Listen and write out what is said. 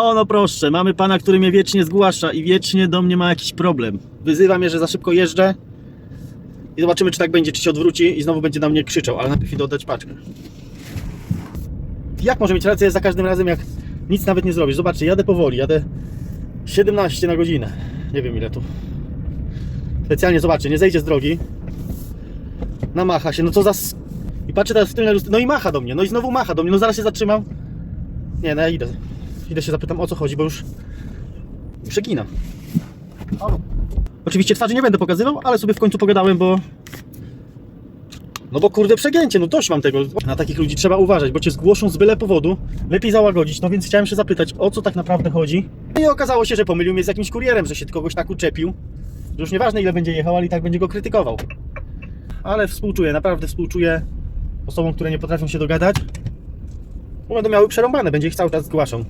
O, no proszę, mamy pana, który mnie wiecznie zgłasza i wiecznie do mnie ma jakiś problem. Wyzywa mnie, że za szybko jeżdżę i zobaczymy, czy tak będzie, czy się odwróci i znowu będzie na mnie krzyczał, ale najpierw idę oddać paczkę. Jak może mieć rację za każdym razem, jak nic nawet nie zrobisz? Zobaczcie, jadę powoli, jadę 17 na godzinę. Nie wiem ile tu. Specjalnie, zobaczcie, nie zejdzie z drogi. Namacha się, no co za... I patrzę teraz w tylne lustro, no i macha do mnie, no i znowu macha do mnie, no zaraz się zatrzymam. Nie, no ja idę. Idę się zapytam o co chodzi, bo już przegina. Oczywiście twarzy nie będę pokazywał, ale sobie w końcu pogadałem, bo... No bo kurde przegięcie, no dość mam tego. Na takich ludzi trzeba uważać, bo cię zgłoszą z byle powodu. Lepiej załagodzić, no więc chciałem się zapytać, o co tak naprawdę chodzi. No I okazało się, że pomylił mnie z jakimś kurierem, że się kogoś tak uczepił. Że już nieważne ile będzie jechał, ale i tak będzie go krytykował. Ale współczuję, naprawdę współczuję osobom, które nie potrafią się dogadać. Bo będą miały przerąbane, będzie ich cały czas zgłaszał.